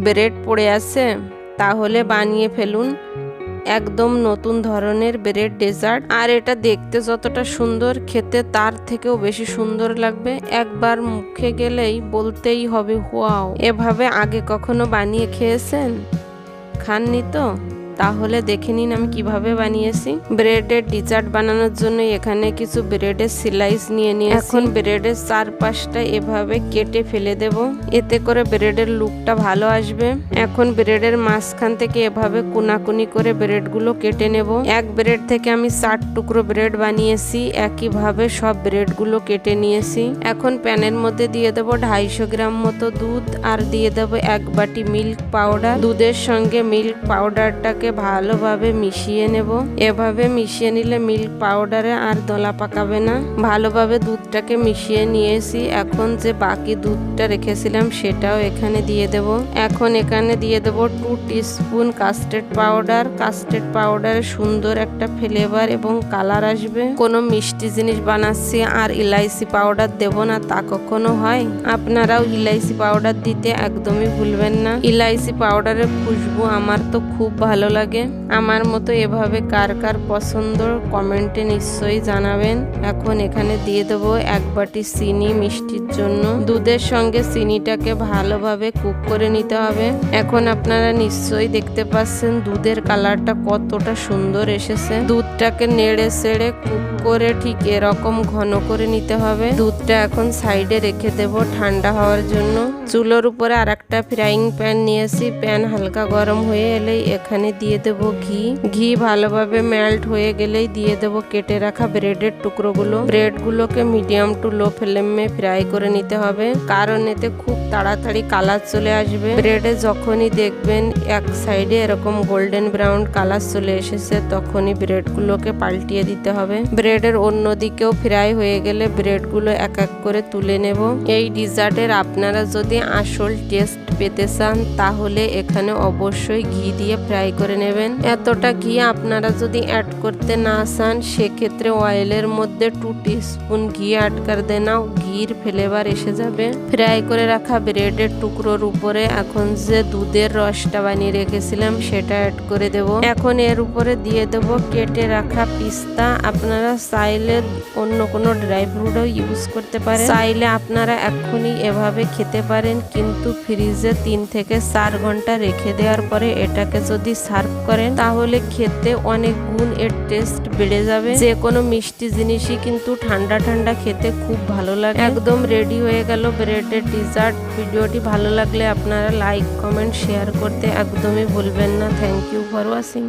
Bread পড়ে আছে, তাহলে বানিয়ে ফেলুন। একদম নতুন ধরনের ব্রেড ডেজার্ট। আর এটা দেখতে যতটা সুন্দর, খেতে তার থেকেও বেশি সুন্দর লাগবে। একবার মুখে গেলেই বলতেই হবে হোয়াও এভাবে আগে কখনো বানিয়ে খেয়েছেন? খাননি তো? তাহলে দেখে নিন আমি কীভাবে বানিয়েছি। ব্রেডের ডিজার্ট বানানোর জন্য এখানে কিছু ব্রেডের সিলাইস নিয়ে নিয়ে এখন ব্রেডের চারপাশটা এভাবে কেটে ফেলে দেব। এতে করে ব্রেডের লুকটা ভালো আসবে। এখন ব্রেডের মাঝখান থেকে এভাবে কুনাকুনি করে ব্রেডগুলো কেটে নেব। এক ব্রেড থেকে আমি চার টুকরো ব্রেড বানিয়েছি। একইভাবে সব ব্রেডগুলো কেটে নিয়েছি। এখন প্যানের মধ্যে দিয়ে দেবো ঢাইশো গ্রাম মতো দুধ। আর দিয়ে দেবো এক বাটি মিল্ক পাউডার। দুধের সঙ্গে মিল্ক পাউডারটাকে ভালোভাবে মিশিয়ে নেব। এভাবে মিশিয়ে নিলে মিল্ক পাউডারে আর দলা পাকাবে না। ভালোভাবে দুধটাকে মিশিয়ে নিয়েছি। এখন যে বাকি দুধটা রেখেছিলাম সেটাও এখানে দিয়ে দেব। এখন এখানে দিয়ে দেব two teaspoon custard powder custard পাউডারে সুন্দর একটা ফ্লেভার এবং কালার আসবে। কোনো মিষ্টি জিনিস বানাচ্ছি আর ইলাইচি পাউডার দেব না, তা কখনো হয়? আপনারাও ইলাইচি পাউডার দিতে একদমই ভুলবেন না। ইলাইচি পাউডারের খুশবু আমার তো খুব ভালো লাগে আমার মতো এভাবে কার কার পছন্দ কমেন্টে নিশ্চয়ই জানাবেন। এখন এখানে দিয়ে দেবো এক বাটি চিনি মিষ্টির জন্য। দুধের সঙ্গে চিনিটাকে ভালোভাবে কুক করে নিতে হবে। এখন আপনারা নিশ্চয়ই দেখতে পাচ্ছেন দুধের কালারটা কতটা সুন্দর এসেছে। দুধটাকে নেড়ে সেড়ে কুক করে ঠিক এরকম ঘন করে নিতে হবে। দুধটা এখন সাইডে রেখে দেব ঠান্ডা হওয়ার জন্য। চুলোর উপরে আর একটা ফ্রাইং প্যান নিয়েছি। প্যান হালকা গরম হয়ে এলেই এখানে দিয়ে দেব ঘি। ঘি ভালোভাবে মেল্ট হয়ে গেলেই দিয়ে দেব কেটে রাখা ব্রেডের টুকরোগুলো। ব্রেডগুলোকে মিডিয়াম টু লো ফ্লেমে ফ্রাই করে নিতে হবে, কারণ এতে খুব তাড়াতাড়ি কালার চলে আসবে। ব্রেডে যখনই দেখবেন এক সাইডে এরকম গোল্ডেন ব্রাউন কালার চলে এসেছে, তখনই ব্রেডগুলোকে পাল্টিয়ে দিতে হবে। ব্রেডের অন্য দিকেও ফ্রাই হয়ে গেলে ব্রেডগুলো এক এক করে তুলে নেব। এই ডিজার্টের আপনারা যদি আসল টেস্ট পেতে চান, তাহলে এখানে অবশ্যই ঘি দিয়ে ফ্রাই করে নেবেন। এতটা ঘি আপনারা যদি অ্যাড করতে না চান, সেক্ষেত্রে অয়েলের মধ্যে টু স্পুন ঘি অ্যাড করে দেনাও ঘির ফ্লেভার এসে যাবে। ফ্রাই করে রাখা ব্রেডের টুকরোর উপরে এখন যে দুধের রসটা বানিয়ে রেখেছিলাম, সেটা অ্যাড করে দেব। এখন এর উপরে দিয়ে দেব কেটে রাখা পিস্তা। আপনারা চাইলে অন্য কোনো ড্রাই ফ্রুটও ইউজ করতে পারেন। চাইলে আপনারা এখনই এভাবে খেতে পারেন, কিন্তু ফ্রিজে তিন থেকে চার ঘণ্টা রেখে দেওয়ার পরে এটাকে যদি সার্ভ করেন, তাহলে খেতে অনেক গুণ এর টেস্ট বেড়ে যাবে। যে কোনো মিষ্টি জিনিসই কিন্তু ঠান্ডা ঠান্ডা খেতে খুব ভালো লাগে। একদম রেডি হয়ে গেল ব্রেডের ডিজার্ট ভিডিওটি ভালো লাগলে আপনারা লাইক কমেন্ট শেয়ার করতে একদমই ভুলবেন না। Thank you for watching